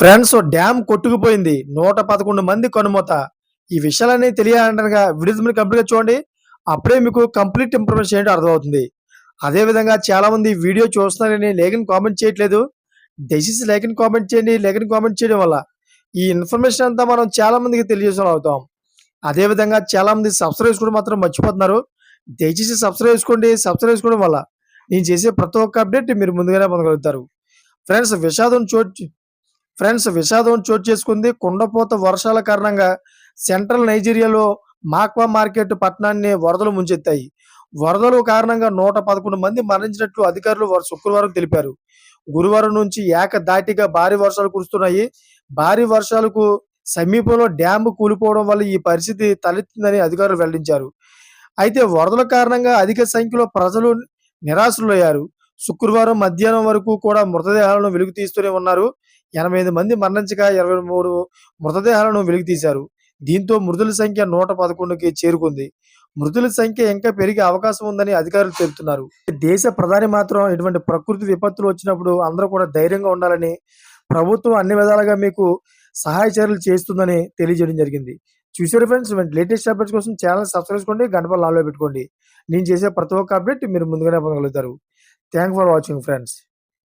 Friends dam కొట్టుకుపోయింది. నూట పదకొండు మంది కనుమూత. ఈ విషయాలన్నీ తెలియాలంటగా వీడియోస్ మీరు కంప్లీట్గా చూడండి. అప్పుడే మీకు కంప్లీట్ ఇన్ఫర్మేషన్ ఏంటో అర్థమవుతుంది. అదే విధంగా చాలా మంది వీడియో చూస్తున్నారని లేఖని కామెంట్ చేయట్లేదు. డెసిస్ లేఖని కామెంట్ చేయండి. లేఖని కామెంట్ చేయడం వల్ల ఈ ఇన్ఫర్మేషన్ అంతా మనం చాలా మందికి తెలియజేసిన అవుతాం. అదే విధంగా చాలా మంది సబ్స్క్రైబ్ చేసుకోవడం మాత్రం మర్చిపోతున్నారు. దయచేసి సబ్స్క్రైబ్ చేసుకోండి. సబ్స్క్రైబ్ చేసుకోవడం వల్ల నేను చేసే ప్రతి ఒక్క అప్డేట్ మీరు ముందుగానే పొందగలుగుతారు. ఫ్రెండ్స్ విషాదం చోటు ఫ్రెండ్స్ విషాదం చోటు చేసుకుంది. కుండపోత వర్షాల కారణంగా సెంట్రల్ నైజీరియాలో మాక్వా మార్కెట్ పట్టణాన్ని వరదలు ముంచెత్తాయి. వరదలు కారణంగా నూట పదకొండు మంది మరణించినట్లు అధికారులు వారు శుక్రవారం తెలిపారు. గురువారం నుంచి ఏకదాటిగా భారీ వర్షాలు కురుస్తున్నాయి. భారీ వర్షాలకు సమీపంలో డ్యామ్ కూలిపోవడం వల్ల ఈ పరిస్థితి తలెత్తిందని అధికారులు వెల్లడించారు. అయితే వరదల కారణంగా అధిక సంఖ్యలో ప్రజలు నిరాశలయ్యారు శుక్రవారం మధ్యాహ్నం వరకు కూడా మృతదేహాలను వెలుగు తీస్తూనే ఉన్నారు. ఎనభై ఐదు మంది మరణించగా ఇరవై మూడు మృతదేహాలను వెలుగుతీశారు తీశారు. దీంతో మృతుల సంఖ్య నూట పదకొండుకి చేరుకుంది. మృతుల సంఖ్య ఇంకా పెరిగే అవకాశం ఉందని అధికారులు చెబుతున్నారు. దేశ ప్రధాని మాత్రం ఇటువంటి ప్రకృతి విపత్తులు వచ్చినప్పుడు అందరూ కూడా ధైర్యంగా ఉండాలని ప్రభుత్వం అన్ని విధాలుగా మీకు సహాయ చర్యలు చేస్తుందని తెలియజేయడం జరిగింది. చూసారు ఫ్రెండ్స్ లేటెస్ట్ అప్డేట్స్ కోసం ఛానల్ సబ్స్క్రైబ్ చేసుకోండి గంట లాలో పెట్టుకోండి. నేను చేసే ప్రతి ఒక్క అప్డేట్ మీరు ముందుగానే పొందగలుగుతారు. Thank for watching friends